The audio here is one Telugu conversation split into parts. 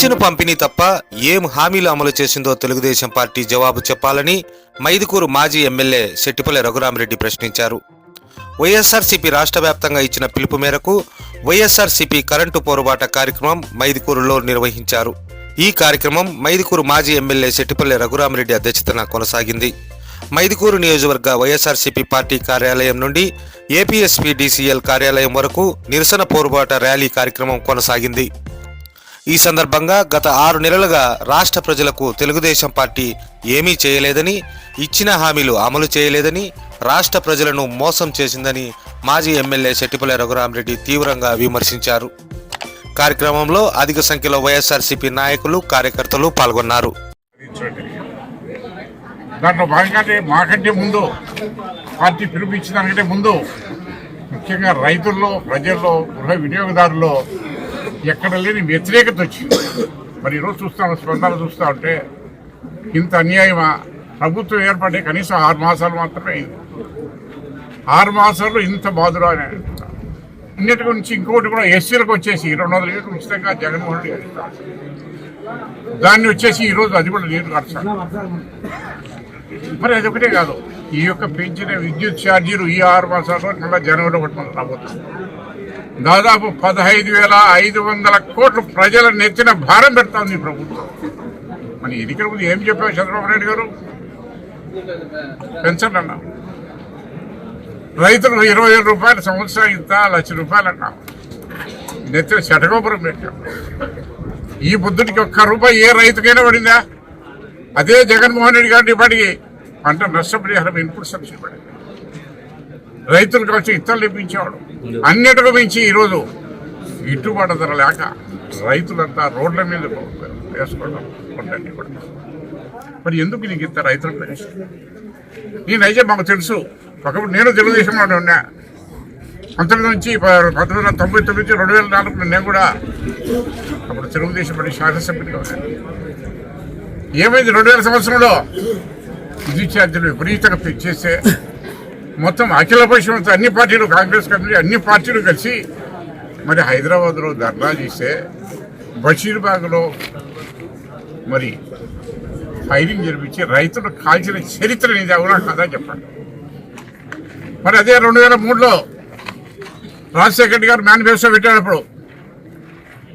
పింఛను పంపిణీ తప్ప ఏం హామీలు అమలు చేసిందో తెలుగుదేశం పార్టీ జవాబు చెప్పాలని మైదుకూరు మాజీ ఎమ్మెల్యే శెట్టిపల్లి రఘురామరెడ్డి ప్రశ్నించారు. వైఎస్ఆర్సీపీ రాష్ట్ర వ్యాప్తంగా ఇచ్చిన పిలుపు మేరకు వైఎస్ఆర్సీపీ కరెంటు పోరుబాట కార్యక్రమం మైదుకూరులో నిర్వహించారు. ఈ కార్యక్రమం మైదుకూరు మాజీ ఎమ్మెల్యే శెట్టిపల్లి రఘురామరెడ్డి అధ్యక్షతన కొనసాగింది. మైదుకూరు నియోజకవర్గ వైఎస్ఆర్సీపీ పార్టీ కార్యాలయం నుండి ఏపీఎస్పీ డీసీఎల్ కార్యాలయం వరకు నిరసన పోరుబాట ర్యాలీ కార్యక్రమం కొనసాగింది. ఈ సందర్భంగా గత ఆరు నెలలుగా రాష్ట్ర ప్రజలకు తెలుగుదేశం పార్టీ ఏమీ చేయలేదని ఇచ్చిన హామీలు అమలు చేయలేదని రాష్ట్ర ప్రజలను మోసం చేసిందని మాజీ ఎమ్మెల్యే శెట్టిపల్లి రఘురామరెడ్డి తీవ్రంగా విమర్శించారు. కార్యక్రమంలో అధిక సంఖ్యలో వైఎస్ఆర్సీపీ నాయకులు కార్యకర్తలు పాల్గొన్నారు. దాంట్లో భాగంగానే మాకంటే ముందు పార్టీ పిలుపుచ్చిన దానికంటే ముందు ముఖ్యంగా రైతుల్లో ప్రజల్లో గృహ వినియోగదారుల్లో ఎక్కడ లేని వ్యతిరేకత వచ్చింది. మరి ఈరోజు చూస్తాను స్పందన చూస్తూ ఉంటే ఇంత అన్యాయమా? ప్రభుత్వం ఏర్పడే కనీసం ఆరు మాసాలు మాత్రమే అయింది. ఆరు మాసాల్లో ఇంత బాధలు అని అన్నిటి గురించి ఇంకోటి కూడా ఎస్సీలకు వచ్చేసి రెండు వందల ఏళ్ళు ఉచితంగా జగన్మోహన్ రెడ్డి దాన్ని వచ్చేసి ఈరోజు అది కూడా లేదు కడతారు మరి అది ఒకటే కాదు ఈ యొక్క పెంచిన విద్యుత్ ఛార్జీలు ఈ ఆరు మాసాల్లో మళ్ళీ జనవరి ఒకటి మనం రాబోతుంది దాదాపు పదహైదు వేల ఐదు వందల కోట్లు ప్రజల నెత్తిన భారం పెడతాంది ఈ ప్రభుత్వం. మన ఎన్నికల ముందు ఏం చెప్పావు చంద్రబాబు నాయుడు గారు? పెన్షన్ అన్నాం. రైతులు ఇరవై వేల రూపాయలు సంవత్సరం ఇంత లక్ష రూపాయలు అన్నాం. నెత్తిన శటగోపురం పెట్టాం. ఈ బుద్ధుడికి ఒక్క రూపాయి ఏ రైతుకైనా పడిందా? అదే జగన్మోహన్ రెడ్డి గారిని ఇప్పటికి పంట నష్టపరిహారం ఇన్పుట్ సబ్సిడీ పడింది. రైతులకు వచ్చి ఇత్తలు తెప్పించేవాడు. అన్నిటికీ మించి ఈరోజు గిట్టుబాటు ధర లేక రైతులంతా రోడ్ల మీద వేసుకోవడం పంటని కూడా. మరి ఎందుకు నీకు ఇంత పెన్షన్ నేనైతే మాకు తెలుసు. ఒకప్పుడు నేను తెలుగుదేశంలోనే ఉన్నా. పంతొమ్మిది నుంచి పంతొమ్మిది వందల తొంభై తొమ్మిది నుంచి రెండు వేల నాలుగు నేను కూడా అప్పుడు తెలుగుదేశం పడి శాసనసభ్యుడిగా ఉన్నాను ఏమైంది రెండు వేల సంవత్సరంలో? విద్యుత్ ఛార్జీలు విపరీతంగా పెంచేస్తే మొత్తం అఖిల పక్షం అన్ని పార్టీలు కాంగ్రెస్ కమిటీ అన్ని పార్టీలు కలిసి మరి హైదరాబాద్లో ధర్నా చేస్తే బషీర్బాగ్లో మరి ఫైరింగ్ జరిపించి రైతులు కాల్చిన చరిత్ర నీది అవునా కదా చెప్పండి. మరి అదే రెండు వేల మూడులో రాజశేఖర్ గారు మేనిఫెస్టో పెట్టాడప్పుడు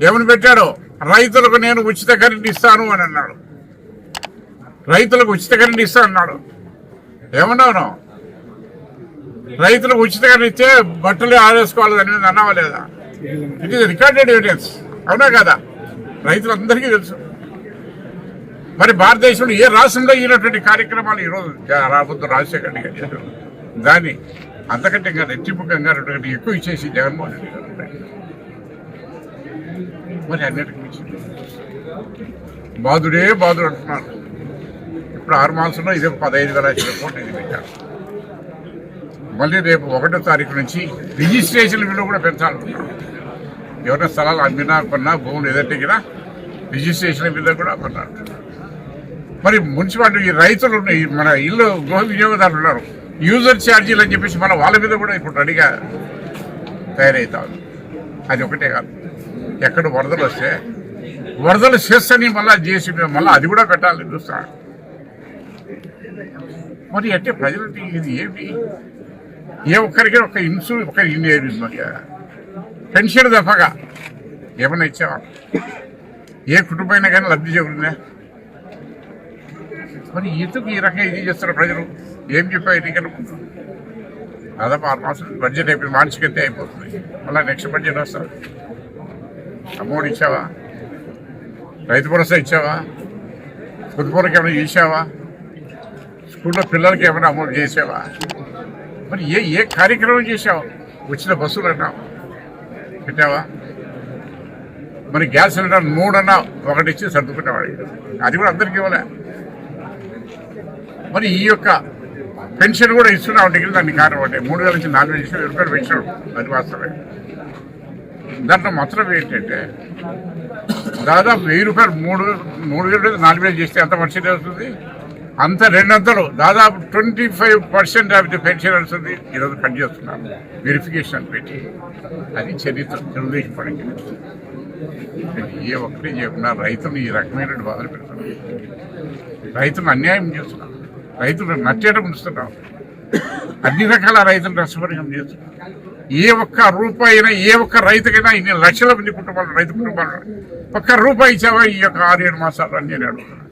ఏమని పెట్టాడో రైతులకు నేను ఉచిత కరెంట్ ఇస్తాను అని అన్నాడు. రైతులకు ఉచిత కరెంట్ ఇస్తాను అన్నాడు. ఏమన్నావు రైతులకు ఉచితంగా ఇచ్చే బట్టలు ఆడేసుకోవాలి దాని మీద అన్నావా లేదా? ఇట్ ఈస్ రికార్డెడ్ ఎవిడెన్స్ అవునా కదా? రైతులందరికీ తెలుసు. మరి భారతదేశంలో ఏ రాష్ట్రంలో ఈనటువంటి కార్యక్రమాలు ఈరోజు రాబోతున్న రాబోతు రాజశేఖర రెడ్డి గారు చేశారు? దాన్ని అంతకంటే ఇంకా రెట్టింపుకంగా రెండు ఎక్కువ ఇచ్చేసి జగన్మోహన్ రెడ్డి గారు మరి అన్నిటికీ బాధుడే బాధుడు అంటున్నారు. ఇప్పుడు ఆరు మాసంలో ఇదే పదహైదు వేల ఐదు కోట్లు ఇది పెట్టారు. మళ్ళీ రేపు ఒకటో తారీఖు నుంచి రిజిస్ట్రేషన్ విలువ కూడా పెంచాలనుకున్నాం ఎవరైనా స్థలాలు అమ్మినా కొన్నా భూములు ఎదటికినా రిజిస్ట్రేషన్ విలువ కూడా కొన్నారు మరి మున్సిపాలిటీ ఈ రైతులు ఉన్నాయి, మన ఇల్లు గృహ వినియోగదారులు ఉన్నారు. యూజర్ ఛార్జీలు అని చెప్పేసి మన వాళ్ళ మీద కూడా ఇప్పుడు రెడీగా తయారవుతాం అది ఒకటే కాదు. ఎక్కడ వరదలు వస్తే వరదలు చేస్తని మళ్ళీ చేసి మళ్ళీ అది కూడా పెట్టాలి చూస్తాను మరి అంటే ప్రజలకి ఇది ఏమి? ఏ ఒక్కరికి ఒక ఇన్సూ ఒక పెన్షన్ తప్పగా ఏమైనా ఇచ్చావా? ఏ కుటుంబమైనా కానీ లబ్ధి చేకూరిందా? మరి ఎందుకు ఈ రకంగా ఇది చేస్తారు ప్రజలు? ఏం చెప్పారు ఎన్నికల ముందు దాదాపు ఆరు మాసాలు బడ్జెట్ అయిపోయి మార్చికైతే అయిపోతుంది. మళ్ళీ నెక్స్ట్ బడ్జెట్ వస్తారు అమౌంట్ ఇచ్చావా? రైతు భరోసా ఇచ్చావా? పొదుపులకు ఏమైనా చేసావా స్కూల్లో పిల్లలకి ఏమైనా అమౌంట్ చేసావా మరి ఏ ఏ కార్యక్రమం చేసావు వచ్చిన బస్సులు అన్నావు. పెట్టావా? మరి గ్యాస్ సిలిండర్ మూడన్నా ఒకటి ఇచ్చి సర్దుకునేవాడు అది కూడా అందరికీ ఇవ్వలే. మరి ఈ యొక్క పెన్షన్ కూడా ఇస్తున్నావు డిగ్రీ దాన్ని కారణం అంటే మూడు వేల నుంచి నాలుగు వేల నుంచి వెయ్యి రూపాయలు పెంచాడు అది వాస్తవే దాంట్లో మొత్తం ఏంటంటే దాదాపు వెయ్యి రూపాయలు మూడు మూడు వేలు నాలుగు వేలు చేస్తే ఎంత పర్సెంట్ వస్తుంది అంత రెండంతలు దాదాపు twenty five percent of the ఉంది. ఈరోజు కట్ చేస్తున్నారు వెరిఫికేషన్ పెట్టి. అది చరిత్ర తెలుగుదేశం ఏ ఒక్కటి చెప్పినా రైతులు ఈ రకమైన బాధలు పెడుతున్నారు. రైతులు అన్యాయం చేస్తున్నాం రైతులు నచ్చేట ఉంచుతున్నాం. అన్ని రకాల రైతులు నష్టపరిహారం చేస్తున్నాం ఏ ఒక్క రూపాయి అయినా ఏ ఒక్క రైతుకైనా ఇన్ని లక్షల మంది కుటుంబాలు రైతు కుటుంబాలు. ఒక్క రూపాయి ఇచ్చావా ఈ యొక్క ఆరు ఏడు మాసాలు అని నేను అడుగుతున్నాను